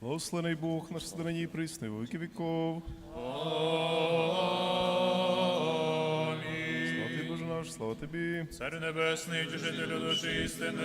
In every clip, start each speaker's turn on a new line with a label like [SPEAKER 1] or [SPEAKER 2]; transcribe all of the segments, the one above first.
[SPEAKER 1] Благословений Бог наш стороні присний віки віков. Слава ти, Боже наш, слава тобі.
[SPEAKER 2] Царю небесний, тішителю душі істини,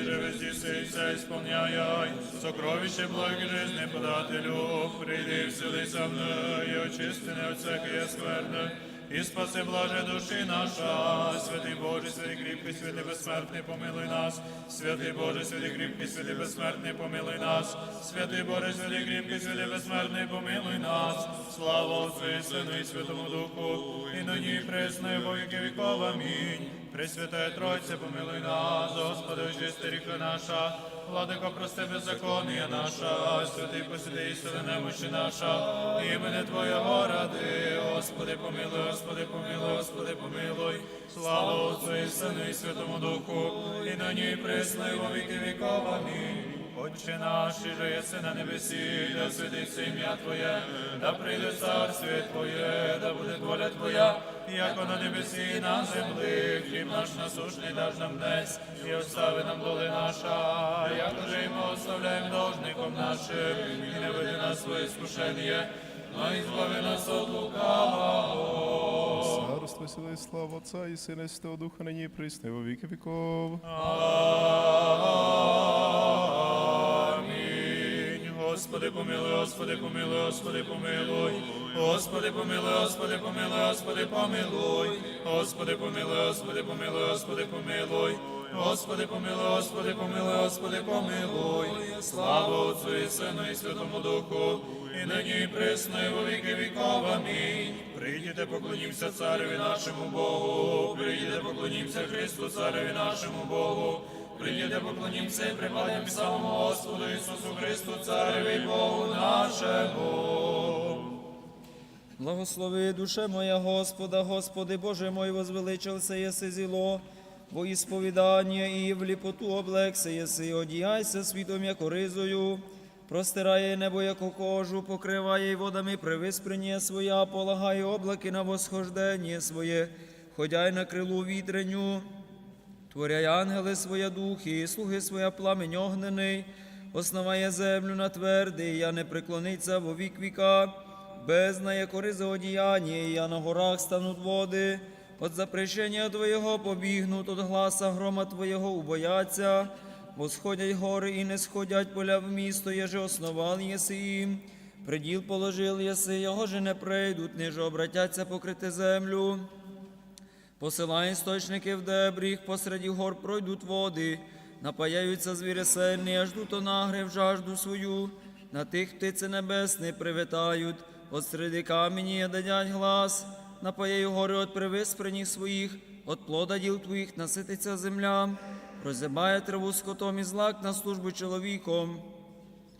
[SPEAKER 2] і же везді все исполняй, сокровище благи жизни подателю, прийди вселися мною, очисти не от всякої скверни, і спаси блаже душі наша, святий Боже, святий кріпкий, святий безсмертний, помилуй нас, святий Боже, святий кріпкий, святий безсмертний, помилуй нас, святий Боже, святий кріпкий, святий безсмертний, помилуй нас, слава Отцу і Сину і Святому Духу, і нині і присно, і віки віков, амінь. Пресвятая Тройце, помилуй нас, Господи, очисти ріха наша, Владико, прости беззаконія наша, святий посвяти, сили немощі наша, імени Твоєго ради, Господи, помилуй, Господи, помилуй, Господи, помилуй, слава Отцу і Сину і Святому Духу, і на ній присно, і во віки віков, амінь. Отче наш, і же на небесі, да святиться ім'я Твоє, да прийде царствіє Твоє, да буде воля Твоя, яко на небесі і на землі, хліб наш насушний даж нам днес, і остави нам доли наша, як же і ми оставляємо должником нашим, і не веди нас своє скушення, но і збави нас от лукавого.
[SPEAKER 1] Царство сили, і слава Отця і Сина і Святого Духа, нині і присний во віки віков.
[SPEAKER 2] Амінь. Господи, помилуй, Господи, помилуй, Господи, помилуй. Господи, помилуй, Господи, помилуй, Господи, помилуй. Господи, помилуй, Господи, помилуй, Господи, помилуй. Господи, помилуй, Господи, помилуй, Господи, помилуй. Слава Отцу і Сину і Святому Духу, і нині і присно, і во віков. Амінь. Прийдіте, поклонімся цареві нашому Богу. Прийдіте, поклонімся Христу, цареві нашому Богу. Прийдіте, поклонімся і припадемо самому Господу Ісусу Христу, Цареві Богу нашому.
[SPEAKER 3] Благослови душе моя Господа, Господи Боже мой, возвеличился єси зіло, во ісповідання і в ліпоту облекся єси, одіяйся світом, як ризою, простирає небо, яко кожу, покриває й водами привиспрення своя, полагає облаки на восхождення своє, ходяй на крилу вітреню, Творяй ангели своє духи, і слуги своя пламень огнений, основає землю на твердий, я не преклониться во вік віка, бездна є коризи одіяння, я на горах стануть води, от запрещення Твоєго побігнуть, от гласа грома Твоєго убояться, восходять гори і не сходять поля в місто, єже основал єси їм. Приділ положив єси, його же не прийдуть, ниже обратяться покрити землю. Посилай істочники в дебріх, посереді гор пройдуть води, напаяються звірі сильні, аж дуто нагрив жажду свою, на тих птиці небесні привітають, от середи камені дадять глас, напаяю гори от привиспрених своїх, от плода діл твоїх насититься земля, роззибає траву скотом і злак на службу чоловіком.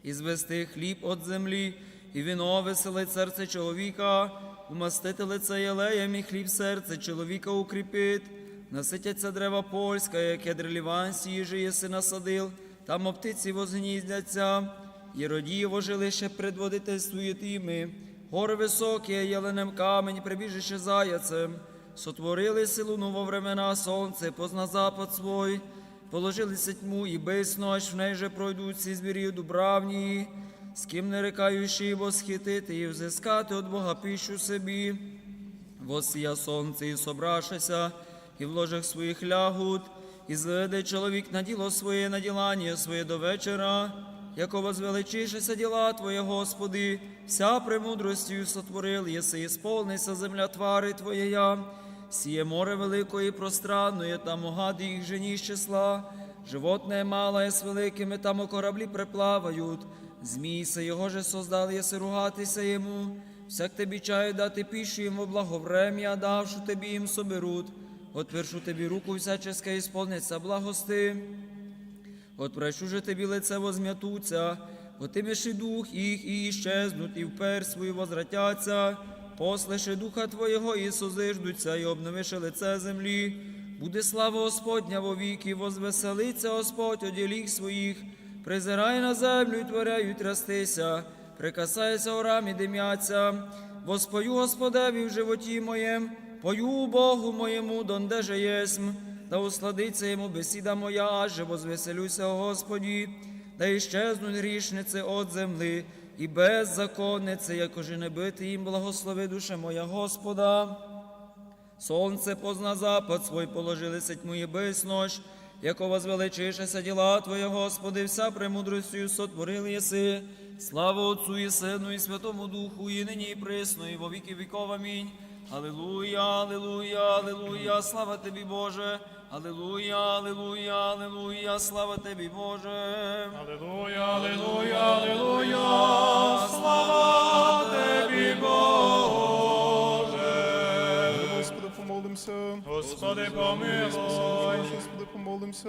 [SPEAKER 3] І звести хліб от землі, і віно веселить серце чоловіка, умастити лице єлеєм, і хліб серце чоловіка укріпить. Наситяться дерева польська, як ядр ліванські, їжі єси насадил, там оптиці возгніздяться, і родієво жилище предводительствує тими, гори високі, єленем камень, прибіжище заяцем, сотворили силу во времена сонце, позна запад свой, Положилися тьму і бисно, аж в неї же пройдуть ці звірі дубравні, з ким не рекаючи восхитити і взискати от Бога піщу собі. Восія сонце і собрашася, і в ложах своїх лягуть, і зведе чоловік на діло своє, на ділання своє до вечора, яко возвеличишеся діла Твоє, Господи, вся премудростю сотворил, єси, і сповнися земля твари Твоєя. Сіє море великої пространної, там огади їх жені з числа, животне мале з великими, там у кораблі приплавають, змій се його же создали, єси ругатися йому, всяк тобі чаю дати пішу йому благоврем'я, давшу тобі їм соберуть, отвершу тобі руку всяческа ісполниться благости. Отпрещу же тобі лице возм'ятуться, отимеши дух їх і іщезнуть, і впер свою возвратяться, послеши духа Твоєго і созиждуться, і обновиши лице землі. Буде слава Господня во віки, возвеселиться Господь оділіх своїх, призирай на землю, і творяю трястися, прикасайся орам і дим'яться, воспою Господеві в животі моєм, пою Богу моєму, донде же єсмь, да усладиться йому бесіда моя, аже возвеселюся, Господі, да іщезнуть грішниці от земли, і беззаконниці, якоже не бити їм, благослови душа моя Господа. Сонце позна запад свой положили тьму і безнощ, яко возвеличишеся діла Твоє, Господи, вся премудростю сотворили єси. Слава Отцу і Сину, і Святому Духу, і нині, і присно, і во віки віков. Амінь. Алілуя, алілуя, алілуя, слава Тобі, Боже. Алілуя, алілуя, алілуя, слава Тобі, Боже.
[SPEAKER 2] Алілуя, алілуя, алілуя, слава Тобі, Боже.
[SPEAKER 1] Господи, помолимся.
[SPEAKER 2] Господи, помилуй,
[SPEAKER 1] Помолимся.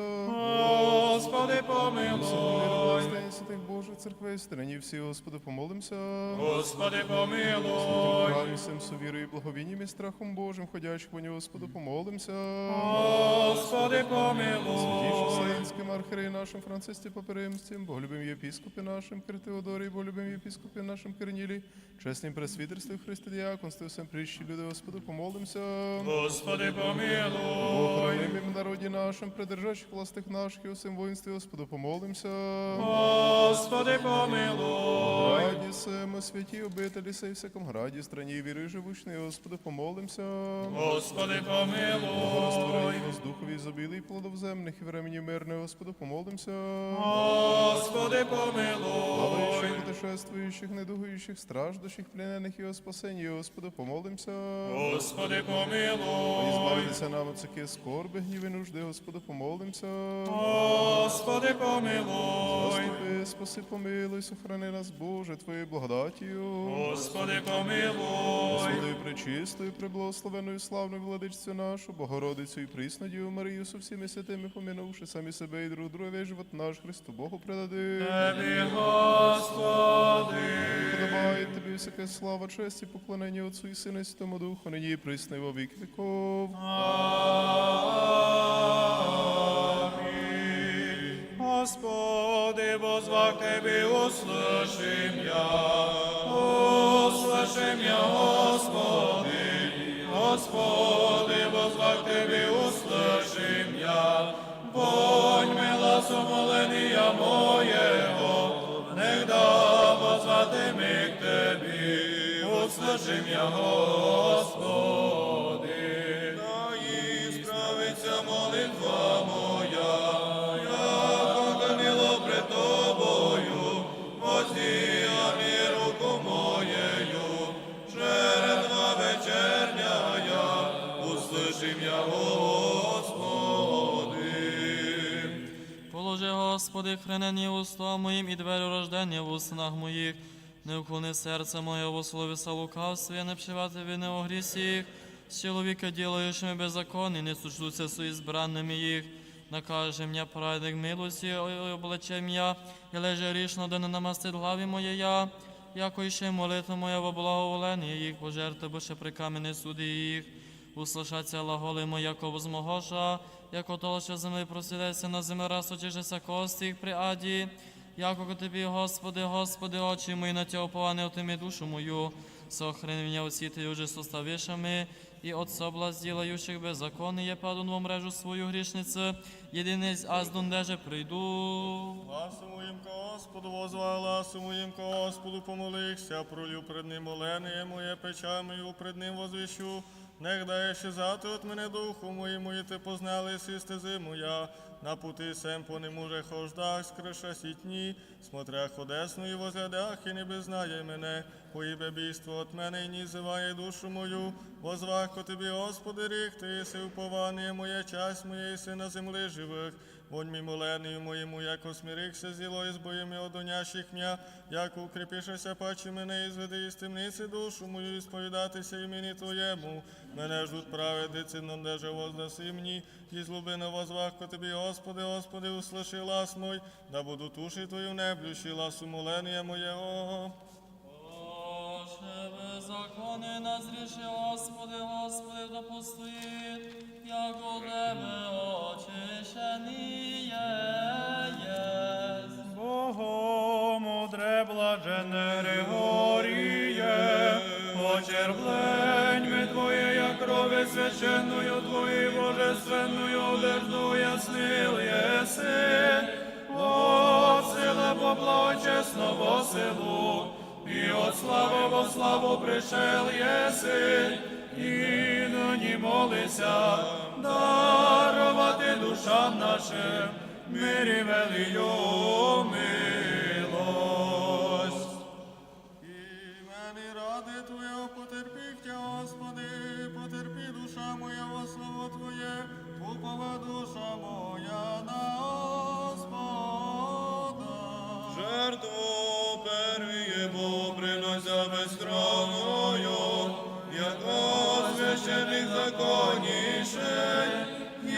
[SPEAKER 2] Господи, помилуй,
[SPEAKER 1] святих Божих церквей, стороні всі, Господи, помолимся.
[SPEAKER 2] Господи, помилуй,
[SPEAKER 1] Храмі всім совірою і благовінням і страхом Божим, ходячих по нього, Господи, помолимся.
[SPEAKER 2] Господи, помилуй,
[SPEAKER 1] Вселенським архиереї нашим Францисті Паперимстім, боголюбим єпіскопі нашим Киртеодорі, боголюбим єпіскопі нашим Корнілі, чеснім пресвітерстві в Христі Діаконстві, всім прищі люди, Господи, помолимся.
[SPEAKER 2] Господи, помилуй,
[SPEAKER 1] хранимим народі нашим, придержащих властих наших і усім воїнстві, Господи, помолимся.
[SPEAKER 2] Господи, помилуй,
[SPEAKER 1] Раді семи, святі обителі сей всяком граді, страні віри живучної, Господи, помолимся.
[SPEAKER 2] Господи, помилуй,
[SPEAKER 1] воздухові забілий плодов земних і времені мирне, Господи, помолимся.
[SPEAKER 2] Господи, помилуй,
[SPEAKER 1] путешествуючих, недугуючих, страждущих, пленених і о спасенні, Господи, помолимся.
[SPEAKER 2] Господи, помилуй,
[SPEAKER 1] Збавитися нам от всякі скорби, гніви, нужди, Господи, помолимся.
[SPEAKER 2] Господи, помилуй,
[SPEAKER 1] Заступи, спаси, помилуй, сохрани нас, Боже, Твоєю благодатію.
[SPEAKER 2] Господи, помилуй,
[SPEAKER 1] Господи, пречистою, преблагословеною, славною владичцю нашу, Богородицю і присну Діву Марію, со всіми святими помінувши самі себе і друг друга, весь живот наш Христу Богу предади.
[SPEAKER 2] Тебі, Господи,
[SPEAKER 1] Подобає тобі всяке слава, честь і поклонення Отцу і Сину і Святому Духу, нині і присно і во віки віков.
[SPEAKER 2] Амінь. Господи, возвах Тебе, услышим я, услышим я, Господи, Господи, возвах Тебе, услышим я, Вонь мила сумоления моего, негда возвати ми к Тебі, услышим я, Господи. Господи,
[SPEAKER 4] хранені уста моїм і двері рождення в уснах моїх. Не уклони серце моє во слові лукавстві, не вшивати вини о грісіх. З чоловіка ділаючими беззаконні, не сучтуться з избранними їх. Накаже м'я праведник милості, облече м'я, і леже рішно, да не намастить главі моє я. Яко іще молитва моя во благоволення їх, пожерти, бо ще при камені суди їх. Услышаться лаголи моя, яко возмогоша, яко толще земли просідеться на землі, раз очишеся кості їх при аді. Яко ко тобі, Господи, Господи, очі мої на Тя уповане, отими душу мою, сохрани меня осіти уже составишами, і от соблазн ділаючих беззаконні, падун во мрежу свою грішницю, єдинець аз дондеже прийду.
[SPEAKER 5] Гласу моїм Господу возвав, гласу моїм Господу помолився, пролю пред ним олени моє печаль мою пред ним возвіщу. Нех дає ще от мене духу моєму, і ти познали си стези моя. На пути сем по нему же хождах, скриша сітні, смотря ходесну і возглядах, і не беззнає мене, поїбе бійство от мене, і ні зиває душу мою. Возвах ко тобі, Господи, рік, ти єси уповання моя, часть моєї си на землі живих. Вонь мій молению моєму, яко смирихся зіло із боями одонящих м'я, яко укріпішася паче мене і зведи із темниці душу мою, і сповідатися імені Твоєму. Мене ждуть праведиці, но деже воздаси мені, і злобина возвах ко тобі, Господи, Господи, услыши лас мой, да буду туші Твою неблющі, ласу моления моєго.
[SPEAKER 4] Боже, беззаконні назріши, Господи, Господи, да постоїть, як у Тебе очищені єсть.
[SPEAKER 2] Богом мудре блажене Григоріє, очерблень ми Твоє, слави священною Твої, Божественною одежду яснил єси, О, по бобла чесного і от слави во
[SPEAKER 6] славу пришел єси, і нині молися, дарувати душам нашим, мирі
[SPEAKER 2] вели. мир. Твоєго потерпіхтя, Господи, потерпі душа моя во славу Твоє, упова душа моя на Господа.
[SPEAKER 6] Жертву первіємо принося безкровною, яко священих законніший, і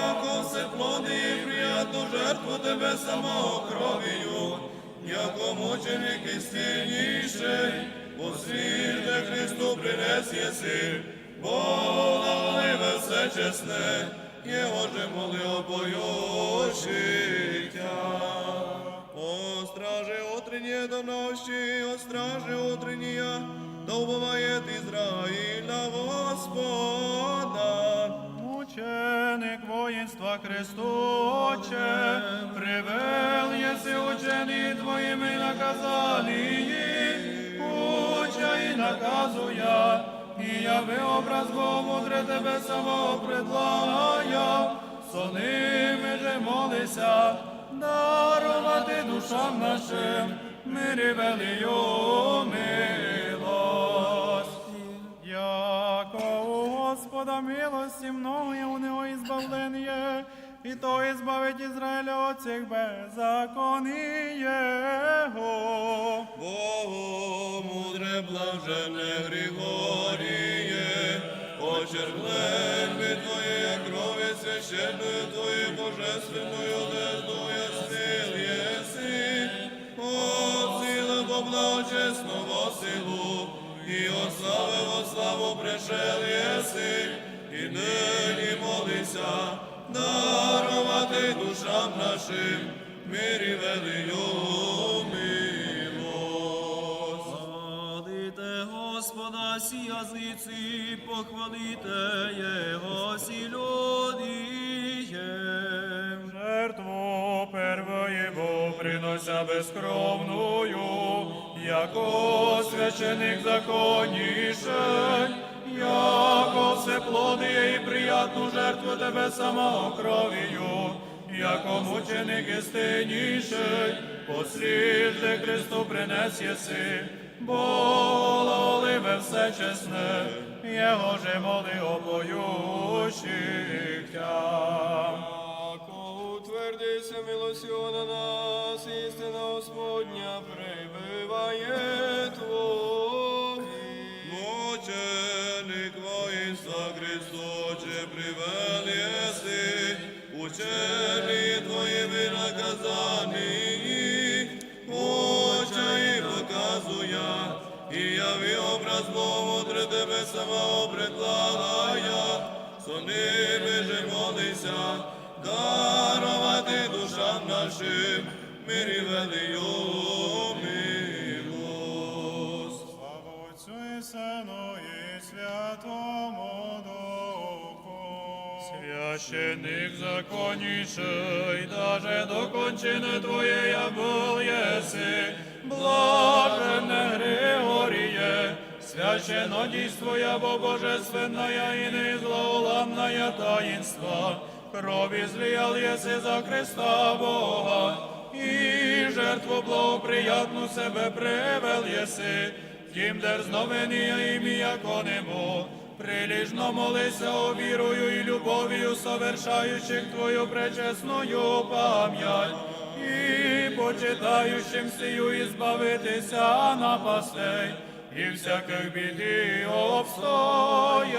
[SPEAKER 6] яко все плоди і приятну жертву тебе самого кров'ю, яко мученик істинніший, посвіте Христу принес єси, Бога все чесне, Його же моли опоющиття. О стражи утренние до ночи, о да убывает Израиль на Господа.
[SPEAKER 2] Мученик воїнства Христоче, привел єси учені Твоїми наказані, уча і наказуя, і яви образ Бога мудре Тебе самого предлагая, со ними же молися, дарувати душам нашим, мирі велію милость. Яко у Господа милості многое у него избавление, и то избавить Израиля от всех беззаконий его.
[SPEAKER 6] Богу мудре блажене Григоріє, очеркленби Твоєї крові священною Твою божественною дезду яснил єси, от сили поблагочесного силу, і во славу пришел єси, і нині молися, дарувати душам нашим, мирі велию милость.
[SPEAKER 3] Хвалите Господа, сі язиці, похвалите Його сі люди.
[SPEAKER 2] Жертву первоєву принося безкровною, яко священик законніший, яко все плоди і приятну жертву тебе самого кров'ю, яко мученик істинніший, послідте Христу принес єси, Боливе все чесне, Його же моли опоющих тя.
[SPEAKER 6] Утвердися милостю на нас, істина Господня прибиває Твої. Тре тебе самого предлагая, со ними же молися, дарувати душам нашим, мирі велию милость.
[SPEAKER 2] Слава Отцю і Сину і Святому Духу. Священик законніший, даже до кончини Твоєї був єси, блаженне Григоріє, священно дійствуя, бо божественная и неизлоуламная таинства, кровь излиял еси за Христа Бога, і жертву благоприятну себе привел єси, тим дерзновення ім'я конему, приліжно молися вірою і любов'ю совершаючих Твою пречесною пам'ять, і почитаючим сію і збавитися напастей, і всяких біди обстояний.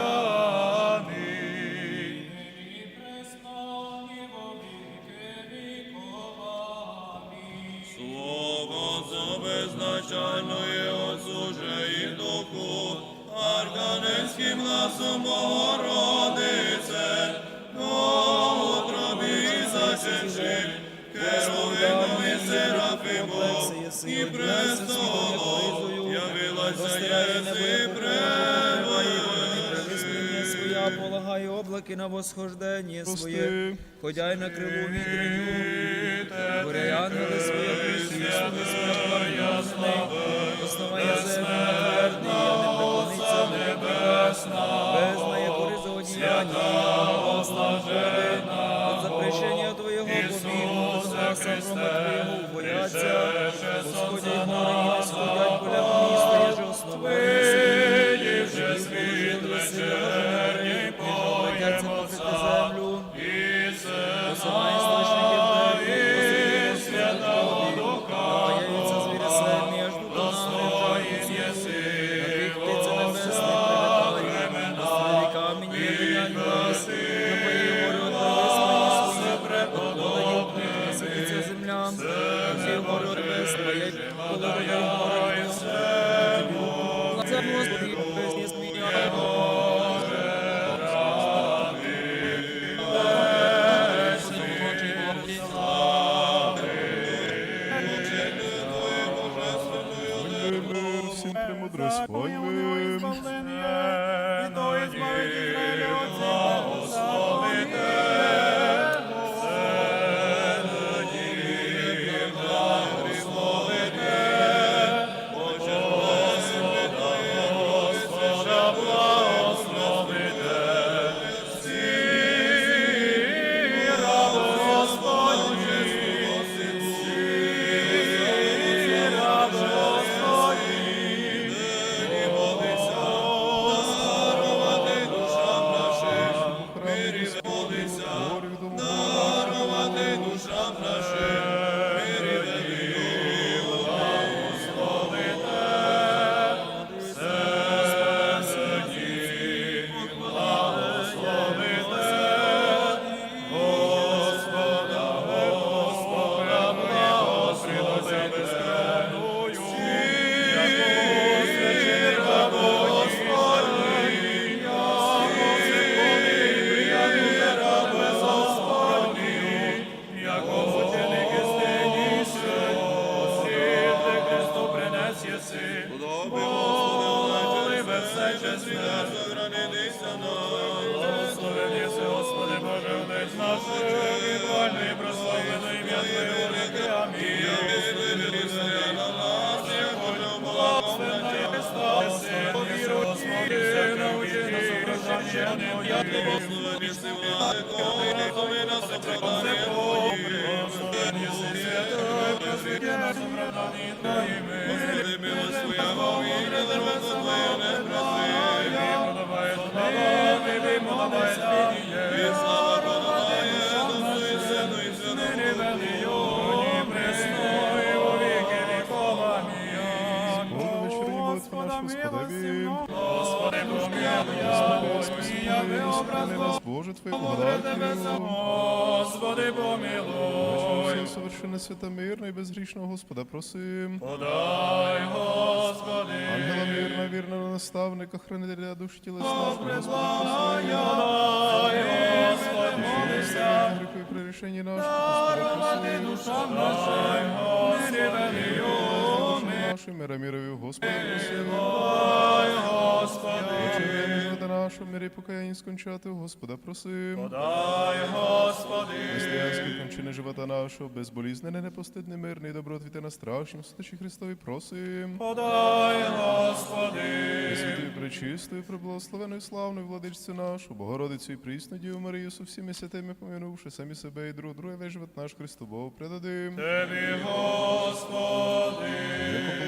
[SPEAKER 6] Слово за безначальної осуже і духу, архангельським гласом Богородице, о утробі зачеши, керовимом і серафимом, і престолом,
[SPEAKER 3] облаки на восхождення своє, ходяй на крилу відреню.
[SPEAKER 2] Те Горя ангели своє прийшли, слуги основа благословений, єси,
[SPEAKER 7] святой, просвіти нас оправдані Твоїми. Господи, милостивий, Богиня, дорога Твоя не подобає слава, тобі подобає спініння. І слава подобає Отцу і Сину і пресно, і во віки віков. Амінь.
[SPEAKER 1] Боже, вечірні молитви наш, Господи.
[SPEAKER 7] Господи, помилуй,
[SPEAKER 1] Господи, Господи, Господи, нас, Боже, Твоє благодаттю.
[SPEAKER 7] Господи, помилуй.
[SPEAKER 1] Совершенно свята мирно і безгрішного Господа просим.
[SPEAKER 7] Подай, Господи.
[SPEAKER 1] Ангела мирна, вірного наставника, хранителя душ тілесних, Господи, просим.
[SPEAKER 7] Господи, молися.
[SPEAKER 1] Гріху і при рішенні нашого, Господи.
[SPEAKER 7] Душам нашим, Господи,
[SPEAKER 1] Нашим мира мирові, Господи.
[SPEAKER 7] Господи.
[SPEAKER 1] Очевидно, живота мирі покаяння скончати, Господа, просим.
[SPEAKER 7] Дай, Господи.
[SPEAKER 1] Християнські кончини живота нашого, безболізнене, непостидне, мирний, добротвіте на страшнім святочі Христові просим.
[SPEAKER 7] Подай, Господи.
[SPEAKER 1] Пресвятою, пречистою, преблагословеною, славною владичцю нашу, Богородицю і прісну Діву Марію, со всіми святими помянувши самі себе і друг друге, весь живот наш Христу Богу предадим.
[SPEAKER 7] Тебі, Господи.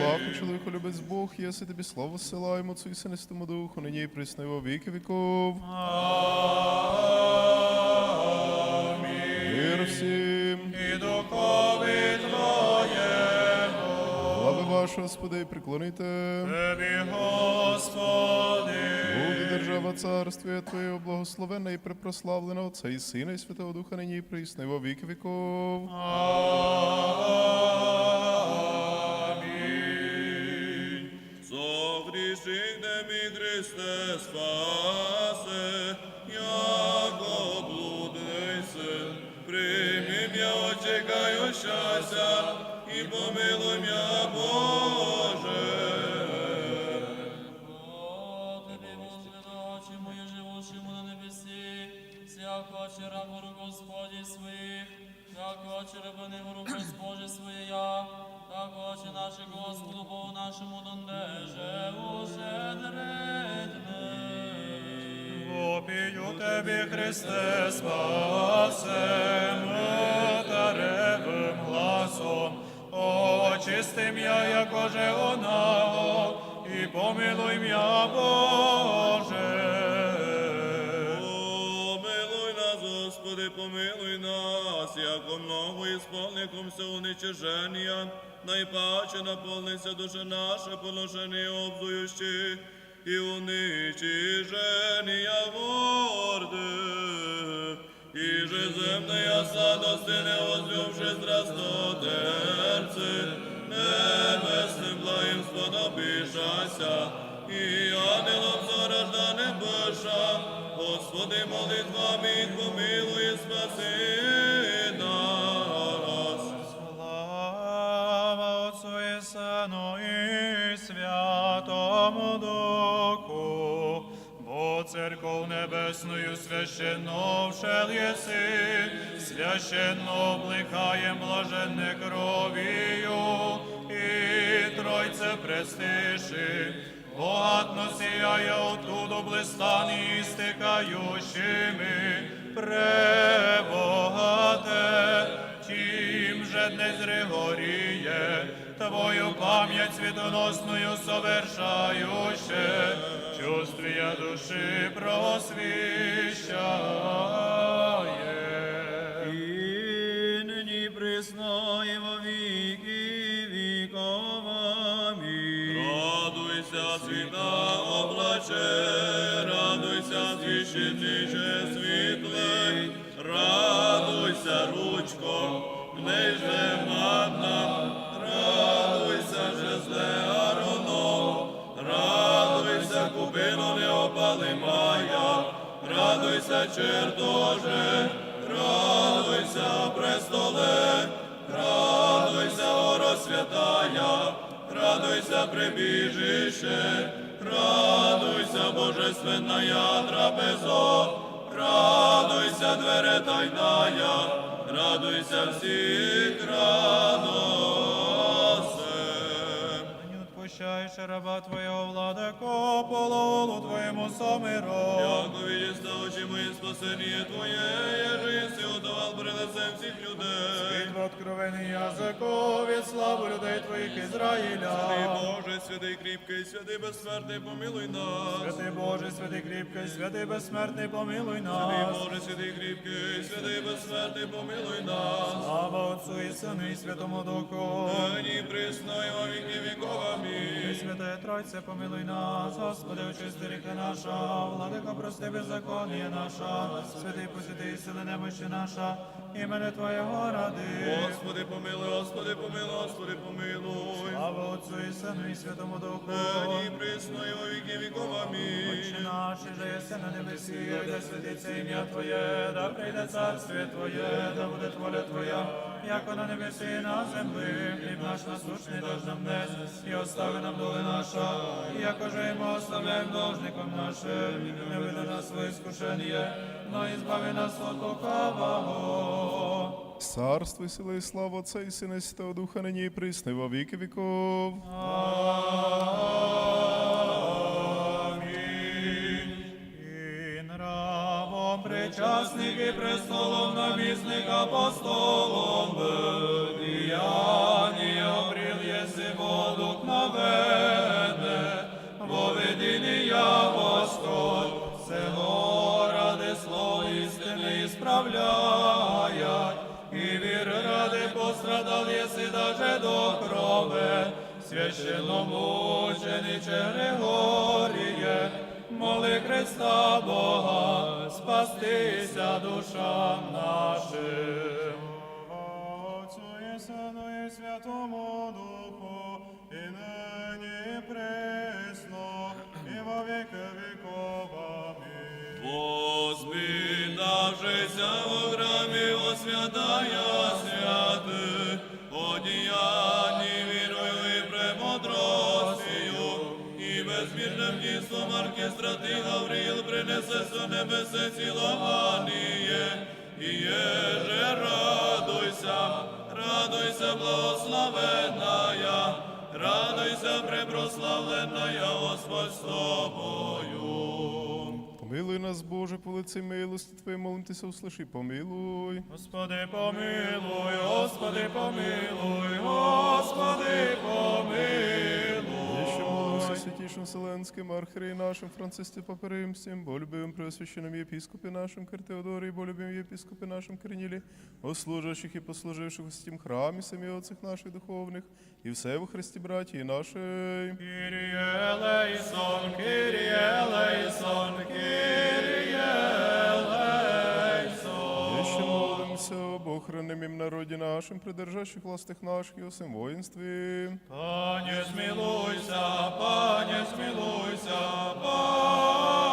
[SPEAKER 1] Яко чоловіку любець Бог, єси тобі слово зсилаємо, Отцу і Синистому Духу, нині і присно і віки віков. Мир всім.
[SPEAKER 7] І духові Твоєго.
[SPEAKER 1] Слави вашого, Господи, і приклоните.
[SPEAKER 7] Тебі, Господи.
[SPEAKER 1] Буде держава царствія Твоєго, благословенна і препрославлена Отця і Сина, і Святого Духа, нині і присно і во віки віков.
[SPEAKER 7] Амінь.
[SPEAKER 6] Согрішите мій Христе, спасе, яко блудний син. Прийми м'я, очекаю щастя, і помилуй м'я, Боже.
[SPEAKER 4] О, Тобі, Господи, очі мої, живучому на небесі, всяко очі рабу Господі своїх, очі рабини в руку Боже своєя, так очі наші Господу Богу нашому дондеже ушедредне.
[SPEAKER 2] Вопію Тебі, Христе, спасем таревим гласом. Очисти м'я, якоже онаго, і помилуй м'я, Боже.
[SPEAKER 6] Помилуй нас, Господи, помилуй нас, яко много ісполником все уничиження, найпаче наповниться душа наша, поношені обзуючи, і уничиження горде. І же земная садости не возлюбши зрастодерцы, небесним благим сподобишася, і ангелом зарождане быша, Господи, молитвами помилуй, спаси
[SPEAKER 2] церков небесною священно вшел єси, священно облекаєм блаженне кровію, і Тройце престиши, Богатно сіяє оттуда блистані стикаючими, пребогате, тим же не зригоріє, Твою пам'ять світоносною совершающе, чувствія душі просвіщає.
[SPEAKER 3] І нині присно і во віки віков.
[SPEAKER 6] Радуйся, світа облаче, радуйся, священниче світлий, радуйся, ручко, книжне радуйся, чертоже, радуйся, престоле, радуйся, оро радуйся, прибіжище, радуйся, божественная трапезо, радуйся, двере тайная, радуйся всіх радосем.
[SPEAKER 2] Раба Твого владико, пололу Твоєму самиру.
[SPEAKER 6] Яко видіста очі мої спасення Твоє, єже єси удавал при лицем всіх людей.
[SPEAKER 2] Від откровений язикові, славу людей Твоїх
[SPEAKER 6] Святий
[SPEAKER 2] Ізраїля.
[SPEAKER 6] Боже, святий кріпкий, святий безсмертний, помилуй нас.
[SPEAKER 2] Святий Боже, святий кріпкий, святий безсмертний, помилуй
[SPEAKER 6] Святий
[SPEAKER 2] нас.
[SPEAKER 6] Боже, святий кріпкий, святий безсмертний, помилуй нас.
[SPEAKER 2] Слава Отцу і Сину і Святому Духу.
[SPEAKER 6] Нині присно і во віки віков, амінь.
[SPEAKER 2] Святая Тройце, помилуй нас, Господи, очисти ріки наша, владико, прости беззаконня наша, святий посвяти сили немощі наша, імене Твоєго ради.
[SPEAKER 6] Господи, помилуй, Господи, помилуй, Господи, помилуй.
[SPEAKER 2] Слава Отцу і Сину і Святому Духу.
[SPEAKER 6] Нині присно і во віки віков, амінь.
[SPEAKER 2] Отче наш, же єси на небесі, да святиться ім'я Твоє, да прийде царствие Твоє, да буде воля Твоя, яко на небесі і на землі, хліб наш насущний даж нам днес, і остави нам доли наша, якоже і ми оставляємо должником нашим, не веди нас в іскушення, но і збави нас от лукавого.
[SPEAKER 1] Царство і сила і слава Отця і Сина і Святого Духа, нині і присно, і во віки віков.
[SPEAKER 2] Амінь. Причасник і престолом намісник апостолом діяння обріл єси воду наведе, во видіння Господь, село ради слово істини справляє, і вір ради пострадал єси даже до крови, священномучениче Григоріє, моли Христа Бога, спастися душам нашим. Отцю і Сину і Святому Духу, і нині і присно, і во віки віков. Амінь.
[SPEAKER 6] Воспитавшися в храмі освятая архістратий Гавриїл принесе со небесе цілованіє, і єже радуйся,
[SPEAKER 2] радуйся, благословенная, радуйся, преброславленная, Господь з тобою.
[SPEAKER 1] Помилуй нас, Боже, по лиці милості Твоєї, молимтеся, услиши, помилуй.
[SPEAKER 2] Господи, помилуй, Господи, помилуй, Господи, помилуй.
[SPEAKER 1] Святішим Вселенським архиереї нашим Францисті Паперимстім, бо любим преосвященим єпіскопі нашим Картеодоре, бо любим єпіскопі нашим Корнілі, о служащих і послуживших у стім храмі самі отцях наших духовних, і все во Христі братії нашої.
[SPEAKER 2] Kyrie eleison, Kyrie eleison, Kyrie
[SPEAKER 1] об народі нашим, придержащих властих наших і усім воїнстві.
[SPEAKER 2] Пане, змилуйся, Пане, змилуйся, Пане,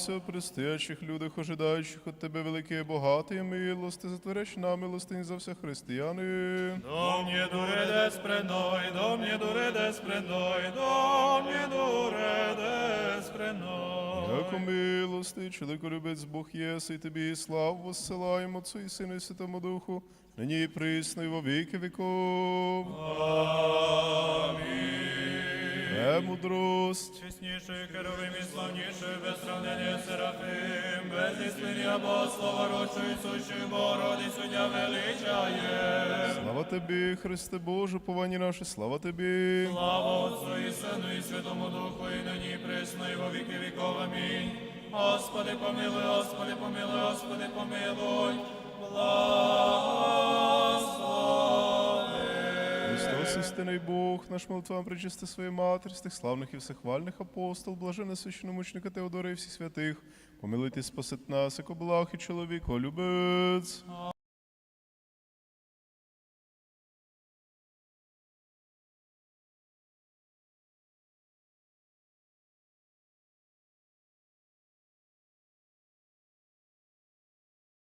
[SPEAKER 1] молимся о предстоящих людях, ожидаючих от Тебе великі багаті милости, затворящ нам милостині за все християни.
[SPEAKER 2] Дом не дуреdes преной, дом не дуреdes преной, дом не дуреdes преной.
[SPEAKER 1] Яко милости, чоловіколюбець Бог єси, і тобі славу воссилаємо Отцу і Сину і Святому Духу, нині і присно, і во віки віков. Премудрость.
[SPEAKER 2] Чесніший, керовим і славніший, без сравнення Серафим, без іслення Богослова, рочою сущою Бороди, суддя величає.
[SPEAKER 1] Слава тобі, Христе Боже, повані наші, слава тобі.
[SPEAKER 2] Слава Отцу і Сину і Святому Духу, і нині і присно, і во віки віков. Амінь. Господи, помилуй, Господи, помилуй, Господи, помилуй. Благослови.
[SPEAKER 1] Христос, Бог, наш молитвам причисти своєї матері, з тих славних і всехвальних апостол, блажене священомучника Теодора і всіх святих, помилуйте, спасет нас, як благ і чоловіко, любець.